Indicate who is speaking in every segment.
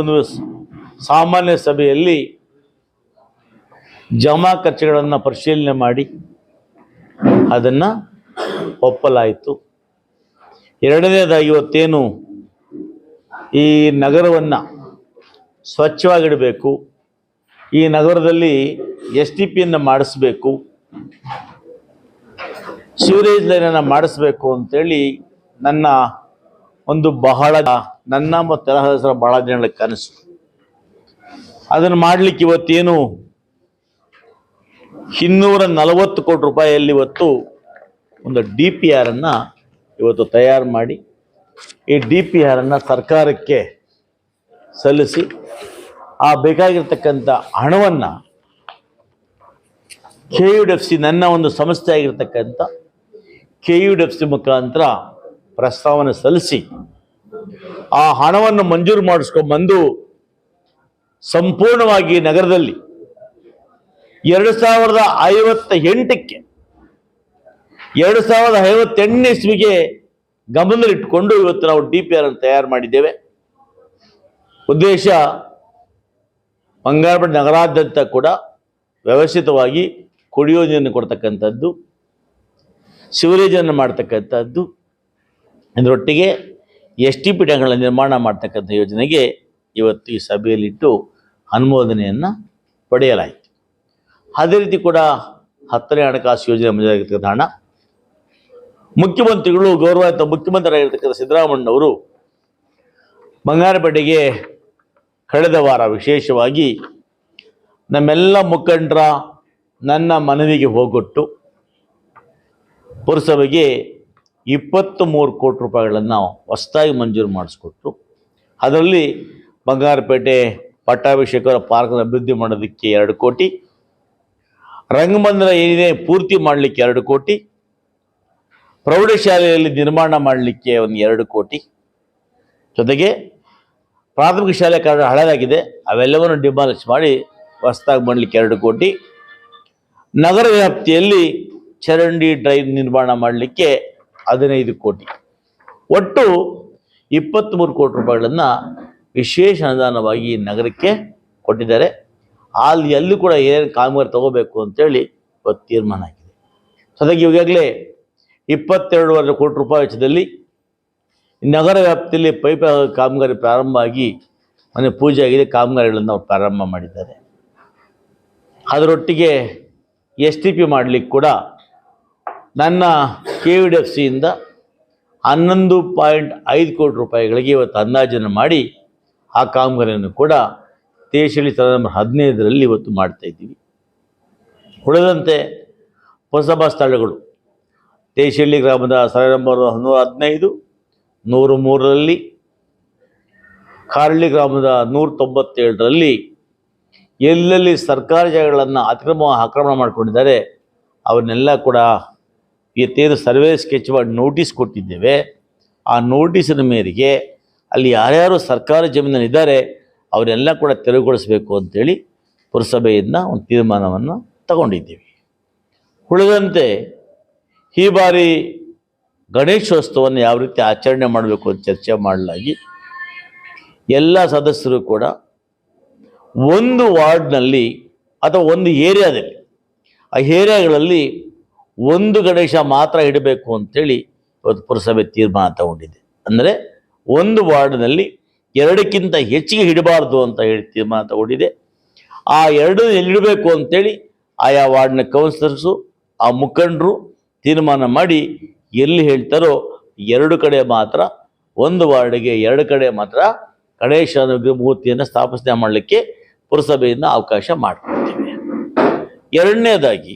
Speaker 1: ಒಂದು ಸಾಮಾನ್ಯ ಸಭೆಯಲ್ಲಿ ಜಮಾ ಖರ್ಚುಗಳನ್ನು ಪರಿಶೀಲನೆ ಮಾಡಿ ಅದನ್ನು ಒಪ್ಪಲಾಯಿತು. ಎರಡನೇದಾಗಿ ಇವತ್ತೇನು ಈ ನಗರವನ್ನು ಸ್ವಚ್ಛವಾಗಿಡಬೇಕು, ಈ ನಗರದಲ್ಲಿ ಎಸ್ ಟಿ ಪಿಯನ್ನು ಮಾಡಿಸ್ಬೇಕು ಸೀವರೇಜ್ ಲೈನನ್ನು ಮಾಡಿಸ್ಬೇಕು ಅಂತೇಳಿ ನನ್ನ ಒಂದು ಬಹಳ ನನ್ನ ಮತ್ತು ತರಹದ ಭಾಳ ಜನಗಳ ಕನಸು. ಅದನ್ನು ಮಾಡಲಿಕ್ಕೆ ಇವತ್ತೇನು? ಇನ್ನೂರ ನಲವತ್ತು ಕೋಟಿ ರೂಪಾಯಿಯಲ್ಲಿ ಇವತ್ತು ಒಂದು ಡಿ ಪಿ ಆರನ್ನು ಇವತ್ತು ತಯಾರು ಮಾಡಿ, ಈ ಡಿ ಪಿ ಆರನ್ನು ಸರ್ಕಾರಕ್ಕೆ ಸಲ್ಲಿಸಿ, ಆ ಬೇಕಾಗಿರ್ತಕ್ಕಂಥ ಹಣವನ್ನು K U D F C ನನ್ನ ಒಂದು ಸಂಸ್ಥೆ ಆಗಿರ್ತಕ್ಕಂಥ K U D F C ಮುಖಾಂತರ ಪ್ರಸ್ತಾವನೆ ಸಲ್ಲಿಸಿ ಆ ಹಣವನ್ನು ಮಂಜೂರು ಮಾಡಿಸ್ಕೊಂಡ್ಬಂದು ಸಂಪೂರ್ಣವಾಗಿ ನಗರದಲ್ಲಿ ಎರಡು ಸಾವಿರದ ಐವತ್ತ ಎಂಟಕ್ಕೆ ಎರಡು ಸಾವಿರದ ಐವತ್ತೆಂಟನೇ ಇಸ್ವಿಗೆ ಗಮನದಲ್ಲಿಟ್ಟುಕೊಂಡು ಇವತ್ತು ನಾವು ಡಿ ಪಿ ಆರ್ ಅನ್ನು ತಯಾರು ಮಾಡಿದ್ದೇವೆ. ಉದ್ದೇಶ ಬಂಗಾರಪೇಟೆ ನಗರಾದ್ಯಂತ ಕೂಡ ವ್ಯವಸ್ಥಿತವಾಗಿ ಕುಡಿಯೋ ನೀರನ್ನು ಕೊಡ್ತಕ್ಕಂಥದ್ದು ಸಿವರೇಜನ್ನು ಮಾಡ್ತಕ್ಕಂಥದ್ದು, ಇದರೊಟ್ಟಿಗೆ ಎಸ್ ಟಿ ಪೀಠಗಳ ನಿರ್ಮಾಣ ಮಾಡ್ತಕ್ಕಂಥ ಯೋಜನೆಗೆ ಇವತ್ತು ಈ ಸಭೆಯಲ್ಲಿಟ್ಟು ಅನುಮೋದನೆಯನ್ನು ಪಡೆಯಲಾಯಿತು. ಅದೇ ರೀತಿ ಕೂಡ ಹತ್ತನೇ ಹಣಕಾಸು ಯೋಜನೆ ಮಂಜೂರಾಗಿರ್ತಕ್ಕಂಥ ಹಣ. ಮುಖ್ಯಮಂತ್ರಿಗಳು, ಗೌರವಾನ್ವಿತ ಮುಖ್ಯಮಂತ್ರಿಯಾಗಿರ್ತಕ್ಕಂಥ ಸಿದ್ದರಾಮಣ್ಣವರು ಬಂಗಾರಪೇಟೆಗೆ ಕಳೆದ ವಾರ ವಿಶೇಷವಾಗಿ ನಮ್ಮೆಲ್ಲ ಮುಖಂಡರ ನನ್ನ ಮನವಿಗೆ ಹೋಗೊಟ್ಟು ಪುರಸಭೆಗೆ ಇಪ್ಪತ್ತು ಮೂರು ಕೋಟಿ ರೂಪಾಯಿಗಳನ್ನು ಹೊಸದಾಗಿ ಮಂಜೂರು ಮಾಡಿಸ್ಕೊಟ್ರು. ಅದರಲ್ಲಿ ಬಂಗಾರಪೇಟೆ ಪಟ್ಟಾಭಿಷೇಕರ ಪಾರ್ಕ್ನ ಅಭಿವೃದ್ಧಿ ಮಾಡೋದಕ್ಕೆ ಎರಡು ಕೋಟಿ, ರಂಗಮಂದಿರ ಏನಿದೆ ಪೂರ್ತಿ ಮಾಡಲಿಕ್ಕೆ ಎರಡು ಕೋಟಿ, ಪ್ರೌಢಶಾಲೆಯಲ್ಲಿ ನಿರ್ಮಾಣ ಮಾಡಲಿಕ್ಕೆ ಒಂದು ಎರಡು ಕೋಟಿ. ಜೊತೆಗೆ ಪ್ರಾಥಮಿಕ ಶಾಲೆ ಕಾರಣ ಹಳೇದಾಗಿದೆ, ಅವೆಲ್ಲವನ್ನು ಡಿಮಾಲಿಷ್ ಮಾಡಿ ಹೊಸದಾಗಿ ಮಾಡಲಿಕ್ಕೆ ಎರಡು ಕೋಟಿ. ನಗರ ವ್ಯಾಪ್ತಿಯಲ್ಲಿ ಚರಂಡಿ ಡ್ರೈವ್ ನಿರ್ಮಾಣ ಮಾಡಲಿಕ್ಕೆ ಹದಿನೈದು ಕೋಟಿ. ಒಟ್ಟು ಇಪ್ಪತ್ತ್ಮೂರು ಕೋಟಿ ರೂಪಾಯಿಗಳನ್ನು ವಿಶೇಷ ಅನುದಾನವಾಗಿ ನಗರಕ್ಕೆ ಕೊಟ್ಟಿದ್ದಾರೆ. ಅಲ್ಲಿ ಎಲ್ಲೂ ಕೂಡ ಏನೇನು ಕಾಮಗಾರಿ ತಗೋಬೇಕು ಅಂತೇಳಿ ಇವತ್ತು ತೀರ್ಮಾನ ಆಗಿದೆ ಜೊತೆಗೆ ಈಗಾಗಲೇ ಇಪ್ಪತ್ತೆರಡೂವರೆ ಕೋಟಿ ರೂಪಾಯಿ ವೆಚ್ಚದಲ್ಲಿ ನಗರ ವ್ಯಾಪ್ತಿಯಲ್ಲಿ ಪೈಪ್ ಕಾಮಗಾರಿ ಪ್ರಾರಂಭ ಆಗಿ ಮನೆ ಪೂಜೆ ಆಗಿದೆ, ಕಾಮಗಾರಿಗಳನ್ನು ಅವ್ರು ಪ್ರಾರಂಭ ಮಾಡಿದ್ದಾರೆ. ಅದರೊಟ್ಟಿಗೆ ಎಸ್ ಟಿ ಪಿ ಮಾಡಲಿಕ್ಕೆ ಕೂಡ ನನ್ನ ಕೆ ವಿ ಡಿ ಎಫ್ ಸಿಯಿಂದ ಹನ್ನೊಂದು ಪಾಯಿಂಟ್ ಐದು ಕೋಟಿ ರೂಪಾಯಿಗಳಿಗೆ ಇವತ್ತು ಅಂದಾಜನ್ನು ಮಾಡಿ ಆ ಕಾಮಗಾರಿಯನ್ನು ಕೂಡ ದೇಶದಲ್ಲಿ ತಲೆ ನಂಬರ್ ಹದಿನೈದರಲ್ಲಿ ಇವತ್ತು ಮಾಡ್ತಾ ಇದ್ದೀವಿ. ಉಳಿದಂತೆ ಪುರಸಭಾ ಸ್ಥಳಗಳು ದೇಶಹಳ್ಳಿ ಗ್ರಾಮದ ಸರ ನಂಬರ್ ನೂರ ಹದಿನೈದು, ನೂರು ಮೂರರಲ್ಲಿ ಕಾರಳ್ಳಿ ಗ್ರಾಮದ ನೂರ ತೊಂಬತ್ತೇಳರಲ್ಲಿ ಎಲ್ಲೆಲ್ಲಿ ಸರ್ಕಾರಿ ಜಾಗಗಳನ್ನು ಅತಿಕ್ರಮ ಆಕ್ರಮಣ ಮಾಡಿಕೊಂಡಿದ್ದಾರೆ, ಅವನ್ನೆಲ್ಲ ಕೂಡ ಇವತ್ತೇನು ಸರ್ವೆ ಸ್ಕೆಚ್ ಮಾಡಿ ನೋಟಿಸ್ ಕೊಟ್ಟಿದ್ದೇವೆ. ಆ ನೋಟಿಸಿನ ಮೇರೆಗೆ ಅಲ್ಲಿ ಯಾರ್ಯಾರು ಸರ್ಕಾರಿ ಜಮೀನಲ್ಲಿ ಇದ್ದಾರೆ, ಅವರೆಲ್ಲ ಕೂಡ ತೆರವುಗೊಳಿಸಬೇಕು ಅಂತೇಳಿ ಪುರಸಭೆಯಿಂದ ಒಂದು ತೀರ್ಮಾನವನ್ನು ತಗೊಂಡಿದ್ದೀವಿ. ಉಳಿದಂತೆ ಈ ಬಾರಿ ಗಣೇಶೋತ್ಸವವನ್ನು ಯಾವ ರೀತಿ ಆಚರಣೆ ಮಾಡಬೇಕು ಅಂತ ಚರ್ಚೆ ಮಾಡಲಾಗಿ ಎಲ್ಲ ಸದಸ್ಯರು ಕೂಡ ಒಂದು ವಾರ್ಡ್ನಲ್ಲಿ ಅಥವಾ ಒಂದು ಏರಿಯಾದಲ್ಲಿ, ಆ ಏರಿಯಾಗಳಲ್ಲಿ ಒಂದು ಗಣೇಶ ಮಾತ್ರ ಇಡಬೇಕು ಅಂತೇಳಿ ಇವತ್ತು ಪುರಸಭೆ ತೀರ್ಮಾನ ತಗೊಂಡಿದೆ. ಅಂದರೆ ಒಂದು ವಾರ್ಡ್ನಲ್ಲಿ ಎರಡಕ್ಕಿಂತ ಹೆಚ್ಚಿಗೆ ಇಡಬಾರ್ದು ಅಂತ ಹೇಳಿ ತೀರ್ಮಾನ ತಗೊಂಡಿದೆ. ಆ ಎರಡು ಎಲ್ಲಿಡಬೇಕು ಅಂತೇಳಿ ಆಯಾ ವಾರ್ಡ್ನ ಕೌನ್ಸಿಲರ್ಸು, ಆ ಮುಖಂಡರು ತೀರ್ಮಾನ ಮಾಡಿ ಎಲ್ಲಿ ಹೇಳ್ತಾರೋ ಎರಡು ಕಡೆ ಮಾತ್ರ, ಒಂದು ವಾರ್ಡ್ಗೆ ಎರಡು ಕಡೆ ಮಾತ್ರ ಗಣೇಶ ಮೂರ್ತಿಯನ್ನು ಸ್ಥಾಪನೆ ಮಾಡಲಿಕ್ಕೆ ಪುರಸಭೆಯಿಂದ ಅವಕಾಶ ಮಾಡಿಕೊಡ್ತೀವಿ ಎರಡನೇದಾಗಿ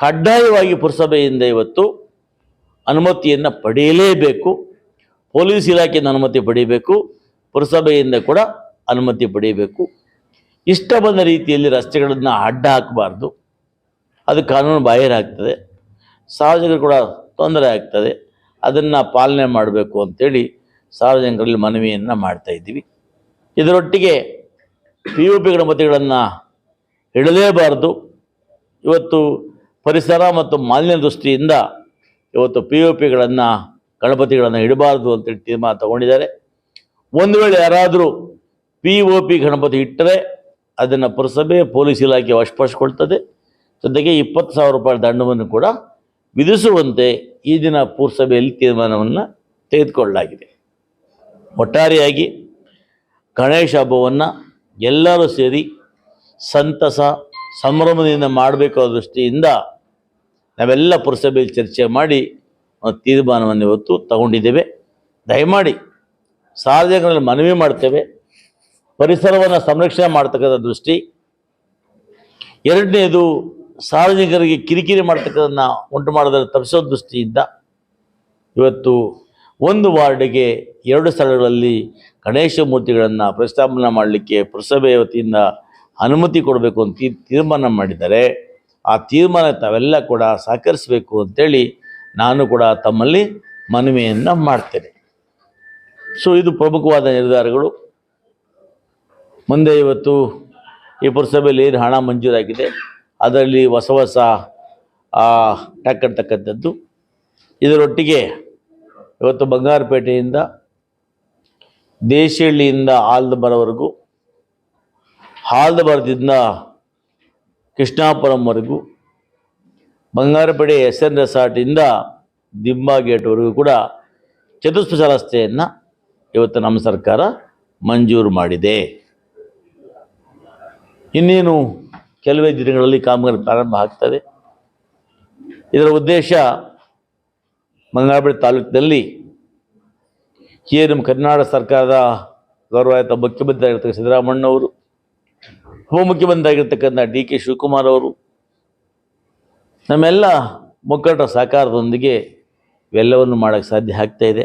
Speaker 1: ಕಡ್ಡಾಯವಾಗಿ ಪುರಸಭೆಯಿಂದ ಇವತ್ತು ಅನುಮತಿಯನ್ನು ಪಡೆಯಲೇಬೇಕು. ಪೊಲೀಸ್ ಇಲಾಖೆಯಿಂದ ಅನುಮತಿ ಪಡೆಯಬೇಕು. ಪುರಸಭೆಯಿಂದ ಕೂಡ ಅನುಮತಿ ಪಡೆಯಬೇಕು. ಇಷ್ಟ ಬಂದ ರೀತಿಯಲ್ಲಿ ರಸ್ತೆಗಳನ್ನು ಅಡ್ಡ ಹಾಕಬಾರ್ದು. ಅದು ಕಾನೂನು ಬಾಹಿರಾಗ್ತದೆ ಸಾರ್ವಜನಿಕರು ಕೂಡ ತೊಂದರೆ ಆಗ್ತದೆ. ಅದನ್ನು ಪಾಲನೆ ಮಾಡಬೇಕು ಅಂತೇಳಿ ಸಾರ್ವಜನಿಕರಲ್ಲಿ ಮನವಿಯನ್ನು ಮಾಡ್ತಾ ಇದ್ದೀವಿ. ಇದರೊಟ್ಟಿಗೆ ಪಿ ಯು ಪಿಗಳ ಗಣಪತಿಗಳನ್ನು ಇಡಲೇಬಾರ್ದು ಇವತ್ತು ಪರಿಸರ ಮತ್ತು ಮಾಲಿನ್ಯ ದೃಷ್ಟಿಯಿಂದ ಇವತ್ತು ಪಿ ಯು ಪಿಗಳನ್ನು ಗಣಪತಿಗಳನ್ನು ಇಡಬಾರ್ದು ಅಂತೇಳಿ ತೀರ್ಮಾನ ತಗೊಂಡಿದ್ದಾರೆ. ಒಂದು ವೇಳೆ ಯಾರಾದರೂ ಪಿ ಒ ಪಿ ಗಣಪತಿ ಇಟ್ಟರೆ ಅದನ್ನು ಪುರಸಭೆ, ಪೊಲೀಸ್ ಇಲಾಖೆ ವಶಪಡಿಸ್ಕೊಳ್ತದೆ. ಜೊತೆಗೆ ಇಪ್ಪತ್ತು ಸಾವಿರ ರೂಪಾಯಿ ದಂಡವನ್ನು ಕೂಡ ವಿಧಿಸುವಂತೆ ಈ ದಿನ ಪುರಸಭೆಯಲ್ಲಿ ತೀರ್ಮಾನವನ್ನು ತೆಗೆದುಕೊಳ್ಳಲಾಗಿದೆ. ಒಟ್ಟಾರೆಯಾಗಿ ಗಣೇಶ ಹಬ್ಬವನ್ನು ಎಲ್ಲರೂ ಸೇರಿ ಸಂತಸ, ಸಂಭ್ರಮದಿಂದ ಮಾಡಬೇಕಾದ ದೃಷ್ಟಿಯಿಂದ ನಾವೆಲ್ಲ ಪುರಸಭೆಯಲ್ಲಿ ಚರ್ಚೆ ಮಾಡಿ ತೀರ್ಮಾನವನ್ನು ಇವತ್ತು ತಗೊಂಡಿದ್ದೇವೆ. ದಯಮಾಡಿ ಸಾರ್ವಜನಿಕರಲ್ಲಿ ಮನವಿ ಮಾಡ್ತೇವೆ. ಪರಿಸರವನ್ನು ಸಂರಕ್ಷಣೆ ಮಾಡ್ತಕ್ಕಂಥ ದೃಷ್ಟಿ. ಎರಡನೇದು ಸಾರ್ವಜನಿಕರಿಗೆ ಕಿರಿಕಿರಿ ಮಾಡ್ತಕ್ಕದನ್ನ ಉಂಟು ಮಾಡೋದನ್ನು ತಪ್ಪಿಸೋ ದೃಷ್ಟಿಯಿಂದ ಇವತ್ತು ಒಂದು ವಾರ್ಡಿಗೆ ಎರಡು ಸ್ಥಳಗಳಲ್ಲಿ ಗಣೇಶ ಮೂರ್ತಿಗಳನ್ನು ಪ್ರತಿಷ್ಠಾಪನೆ ಮಾಡಲಿಕ್ಕೆ ಪುರಸಭೆ ವತಿಯಿಂದ ಅನುಮತಿ ಕೊಡಬೇಕು ಅಂತ ತೀರ್- ತೀರ್ಮಾನ ಮಾಡಿದ್ದಾರೆ. ಆ ತೀರ್ಮಾನ ತಾವೆಲ್ಲ ಕೂಡ ಸಹಕರಿಸಬೇಕು ಅಂತೇಳಿ ನಾನು ಕೂಡ ತಮ್ಮಲ್ಲಿ ಮನವಿಯನ್ನು ಮಾಡ್ತೇನೆ. ಸೊ ಇದು ಪ್ರಮುಖವಾದ ನಿರ್ಧಾರಗಳು. ಮುಂದೆ ಇವತ್ತು ಈ ಪುರಸಭೆಯಲ್ಲಿ ಏನು ಹಣ ಮಂಜೂರಾಗಿದೆ, ಅದರಲ್ಲಿ ಹೊಸ ಹೊಸ ಟಕ್ಕಂತಕ್ಕಂಥದ್ದು. ಇದರೊಟ್ಟಿಗೆ ಇವತ್ತು ಬಂಗಾರಪೇಟೆಯಿಂದ, ದೇಶಹಳ್ಳಿಯಿಂದ ಆಲ್ದಬರವರೆಗೂ ಆಲ್ದಬರದಿಂದ ಕೃಷ್ಣಾಪುರಂವರೆಗೂ ಬಂಗಾರಪೇಟೆ ಎಸ್ ಎನ್ ರೆಸಾರ್ಟಿಂದ ದಿಂಬಾ ಗೇಟ್ವರೆಗೂ ಕೂಡ ಚತುಷ್ಪಥ ರಸ್ತೆಯನ್ನು ಇವತ್ತು ನಮ್ಮ ಸರ್ಕಾರ ಮಂಜೂರು ಮಾಡಿದೆ. ಇನ್ನೇನು ಕೆಲವೇ ದಿನಗಳಲ್ಲಿ ಕಾಮಗಾರಿ ಪ್ರಾರಂಭ ಆಗ್ತದೆ. ಇದರ ಉದ್ದೇಶ ಬಂಗಾರಪೇಟೆ ತಾಲೂಕಿನಲ್ಲಿ ಏನು ನಮ್ಮ ಕರ್ನಾಟಕ ಸರ್ಕಾರದ ಗೌರವಾಯಿತ ಮುಖ್ಯಮಂತ್ರಿ ಆಗಿರ್ತಕ್ಕ ಸಿದ್ದರಾಮಣ್ಣವರು ಉಪಮುಖ್ಯಮಂತ್ರಿ ಆಗಿರ್ತಕ್ಕಂಥ ಡಿ ಕೆ ಶಿವಕುಮಾರ್ ಅವರು, ನಮ್ಮೆಲ್ಲ ಮುಖಂಡರ ಸಹಕಾರದೊಂದಿಗೆ ಇವೆಲ್ಲವನ್ನು ಮಾಡೋಕ್ಕೆ ಸಾಧ್ಯ ಆಗ್ತಾ ಇದೆ.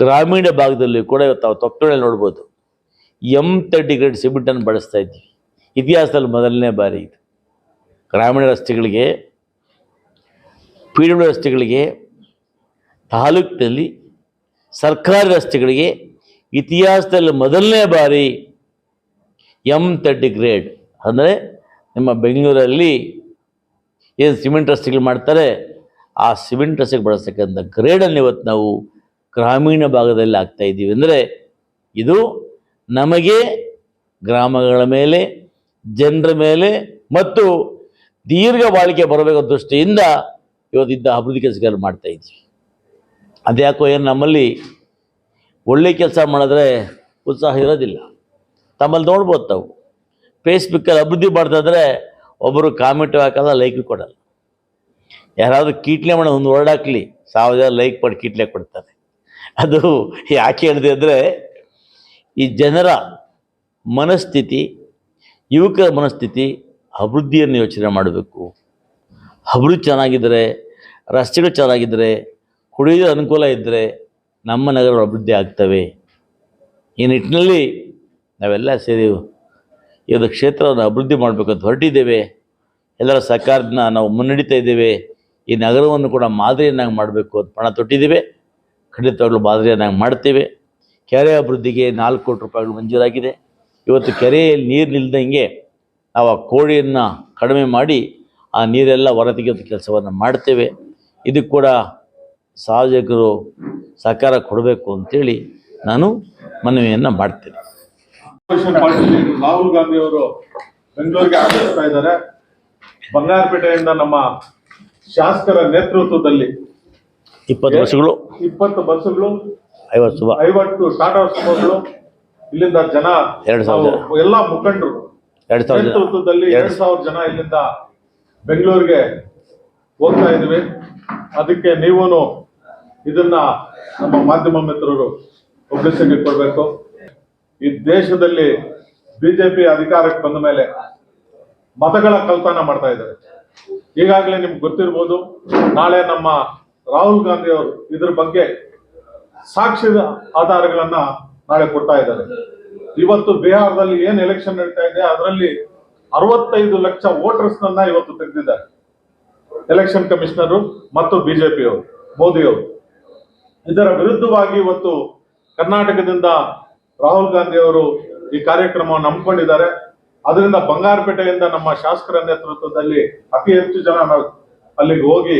Speaker 1: ಗ್ರಾಮೀಣ ಭಾಗದಲ್ಲಿ ಕೂಡ ಇವತ್ತು ನಾವು ತೊಕ್ಕಳಲ್ಲಿ ನೋಡ್ಬೋದು. ಎಂ ತರ್ಟಿ ಗ್ರೇಡ್ ಸಿಮೆಂಟನ್ನು ಬಳಸ್ತಾ ಇದ್ದೀವಿ. ಇತಿಹಾಸದಲ್ಲಿ ಮೊದಲನೇ ಬಾರಿ ಇದು. ಗ್ರಾಮೀಣ ರಸ್ತೆಗಳಿಗೆ ಪಿ ರಸ್ತೆಗಳಿಗೆ, ತಾಲೂಕಿನಲ್ಲಿ ಸರ್ಕಾರಿ ರಸ್ತೆಗಳಿಗೆ ಇತಿಹಾಸದಲ್ಲಿ ಮೊದಲನೇ ಬಾರಿ ಎಂ ತರ್ಟಿ ಗ್ರೇಡ್ ಅಂದರೆ ನಿಮ್ಮ ಬೆಂಗಳೂರಲ್ಲಿ ಏನು ಸಿಮೆಂಟ್ ರಸ್ತೆಗಳು ಮಾಡ್ತಾರೆ, ಆ ಸಿಮೆಂಟ್ ರಸ್ತೆಗೆ ಬಳಸ್ತಕ್ಕಂಥ ಗ್ರೇಡನ್ನು ಇವತ್ತು ನಾವು ಗ್ರಾಮೀಣ ಭಾಗದಲ್ಲಿ ಆಗ್ತಾ ಇದ್ದೀವಿ. ಅಂದರೆ ಇದು ನಮಗೆ ಗ್ರಾಮಗಳ ಮೇಲೆ, ಜನರ ಮೇಲೆ ಮತ್ತು ದೀರ್ಘ ಬಾಳಿಕೆ ಬರಬೇಕಾದ ದೃಷ್ಟಿಯಿಂದ ಇವತ್ತಿದ್ದ ಅಭಿವೃದ್ಧಿ ಕೆಲಸಗಳು ಮಾಡ್ತಾ ಇದ್ದೀವಿ. ಅದ್ಯಾಕೋ ಏನು ನಮ್ಮಲ್ಲಿ ಒಳ್ಳೆ ಕೆಲಸ ಮಾಡಿದ್ರೆ ಉತ್ಸಾಹ ಇರೋದಿಲ್ಲ. ತಮ್ಮಲ್ಲಿ ನೋಡ್ಬೋದು ತಾವು. ಫೇಸ್ಬುಕ್ಕಲ್ಲಿ ಅಭಿವೃದ್ಧಿ ಮಾಡ್ತಾಯಿದ್ರೆ ಒಬ್ಬರು ಕಾಮೆಂಟ್ ಹಾಕಲ್ಲ ಲೈಕ್ ಕೊಡಲ್ಲ. ಯಾರಾದರೂ ಕೀಟ್ಲೆ ಮಾಡಿ ಒಂದು ವರ್ಡ್ ಹಾಕ್ಲಿ. ಸಾವಿರ ಲೈಕ್ ಮಾಡಿ ಕೀಟ್ಲೆ ಕೊಡ್ತಾರೆ. ಅದು ಯಾಕೆ ಹೇಳಿದೆ ಅಂದರೆ, ಈ ಜನರ ಮನಸ್ಥಿತಿ, ಯುವಕರ ಮನಸ್ಥಿತಿ ಅಭಿವೃದ್ಧಿಯನ್ನು ಯೋಚನೆ ಮಾಡಬೇಕು. ಅಭಿವೃದ್ಧಿ ಚೆನ್ನಾಗಿದ್ದರೆ ರಸ್ತೆಗಳು ಚೆನ್ನಾಗಿದ್ದರೆ ಕುಡಿಯೋದು ಅನುಕೂಲ ಇದ್ದರೆ ನಮ್ಮ ನಗರಗಳು ಅಭಿವೃದ್ಧಿ ಆಗ್ತವೆ. ಈ ನಿಟ್ಟಿನಲ್ಲಿ ನಾವೆಲ್ಲ ಸೇರಿ ಈ ಒಂದು ಕ್ಷೇತ್ರವನ್ನು ಅಭಿವೃದ್ಧಿ ಮಾಡಬೇಕಂತ ಹೊರಟಿದ್ದೇವೆ. ಎಲ್ಲರ ಸಹಕಾರದಿಂದ ನಾವು ಮುನ್ನಡೀತಾ ಇದ್ದೇವೆ. ಈ ನಗರವನ್ನು ಕೂಡ ಮಾದರಿಯನ್ನಾಗಿ ಮಾಡಬೇಕು ಅಂತ ಪಣ ತೊಟ್ಟಿದ್ದೇವೆ. ಖಂಡಿತವಾಗ್ಲೂ ಮಾದರಿಯನ್ನಾಗಿ ಮಾಡ್ತೇವೆ. ಕೆರೆ ಅಭಿವೃದ್ಧಿಗೆ ನಾಲ್ಕು ಕೋಟಿ ರೂಪಾಯಿಗಳು ಮಂಜೂರಾಗಿದೆ. ಇವತ್ತು ಕೆರೆಯಲ್ಲಿ ನೀರು ನಿಲ್ದಂಗೆ ನಾವು ಆ ಕೋಳಿಯನ್ನು ಕಡಿಮೆ ಮಾಡಿ ಆ ನೀರೆಲ್ಲ ಹೊರತೆಗೆಯುವಂಥ ಕೆಲಸವನ್ನು ಮಾಡ್ತೇವೆ. ಇದಕ್ಕೆ ಕೂಡ ಸಾರ್ವಜನಿಕರು ಸಹಕಾರ ಕೊಡಬೇಕು ಅಂತೇಳಿ ನಾನು ಮನವಿಯನ್ನು ಮಾಡ್ತೇನೆ.
Speaker 2: ಪಾರ್ಟಿ ಲೀಡರ್ ರಾಹುಲ್ ಗಾಂಧಿ ಅವರು ಬೆಂಗಳೂರಿಗೆ ಆಗಮಿಸ್ತಾ ಇದ್ದಾರೆ. ಬಂಗಾರಪೇಟೆಯಿಂದ ನಮ್ಮ ಶಾಸಕರ ನೇತೃತ್ವದಲ್ಲಿ
Speaker 1: ಇಪ್ಪತ್ತು ವರ್ಷಗಳು
Speaker 2: ಇಪ್ಪತ್ತು ಬಸ್ಸುಗಳು
Speaker 1: ಐವತ್ತು
Speaker 2: ಐವತ್ತು ಟಾಟಾ ಸುಮೋಗಳು ಇಲ್ಲಿಂದ ಜನ
Speaker 1: ಎರಡು ಸಾವಿರ ಎಲ್ಲ
Speaker 2: ನಾವು ಮುಖಂಡರು.
Speaker 1: ಎರಡು ಸಾವಿರ
Speaker 2: ನೇತೃತ್ವದಲ್ಲಿ
Speaker 1: ಎರಡು
Speaker 2: ಎರಡ್ ಸಾವಿರ ಜನ ಇಲ್ಲಿಂದ ಬೆಂಗಳೂರಿಗೆ ಹೋಗ್ತಾ ಇದ್ವಿ ಅದಕ್ಕೆ ನೀವೂನು ಇದನ್ನ ನಮ್ಮ ಮಾಧ್ಯಮ ಮಿತ್ರರು ಪಬ್ಲಿಸಿಟಿ ಕೊಡ್ಬೇಕು. ಈ ದೇಶದಲ್ಲಿ ಬಿಜೆಪಿ ಅಧಿಕಾರಕ್ಕೆ ಬಂದ ಮೇಲೆ ಮತಗಳ ಕಲ್ಪನ ಮಾಡ್ತಾ ಇದ್ದಾರೆ. ಈಗಾಗಲೇ ನಿಮ್ಗೆ ಗೊತ್ತಿರ್ಬೋದು, ನಾಳೆ ನಮ್ಮ ರಾಹುಲ್ ಗಾಂಧಿ ಅವರು ಇದ್ರ ಬಗ್ಗೆ ಸಾಕ್ಷ್ಯದ ಆಧಾರಗಳನ್ನ ನಾಳೆ ಕೊಡ್ತಾ ಇದ್ದಾರೆ. ಇವತ್ತು ಬಿಹಾರದಲ್ಲಿ ಏನ್ ಎಲೆಕ್ಷನ್ ನಡೀತಾ ಇದೆ, ಅದರಲ್ಲಿ ಅರವತ್ತೈದು ಲಕ್ಷ ವೋಟರ್ಸ್ ನನ್ನ ಇವತ್ತು ತೆಗೆದಿದ್ದಾರೆ. ಎಲೆಕ್ಷನ್ ಕಮಿಷನರು ಮತ್ತು ಬಿಜೆಪಿಯವರು ಮೋದಿಯವರು ಇದರ ವಿರುದ್ಧವಾಗಿ ಇವತ್ತು ಕರ್ನಾಟಕದಿಂದ ರಾಹುಲ್ ಗಾಂಧಿ ಅವರು ಈ ಕಾರ್ಯಕ್ರಮವನ್ನು ಹಮ್ಮಿಕೊಂಡಿದ್ದಾರೆ ಅದರಿಂದ ಬಂಗಾರಪೇಟೆಯಿಂದ ನಮ್ಮ ಶಾಸಕರ ನೇತೃತ್ವದಲ್ಲಿ ಅತಿ ಹೆಚ್ಚು ಜನ ನಾವು ಅಲ್ಲಿಗೆ ಹೋಗಿ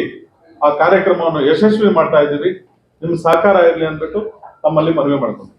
Speaker 2: ಆ ಕಾರ್ಯಕ್ರಮವನ್ನು ಯಶಸ್ವಿ ಮಾಡ್ತಾ ಇದ್ದೀವಿ. ನಿಮ್ ಸಹಕಾರ ಇರಲಿ ಅಂದ್ಬಿಟ್ಟು ತಮ್ಮಲ್ಲಿ ಮನವಿ ಮಾಡ್ಕೊಂಡು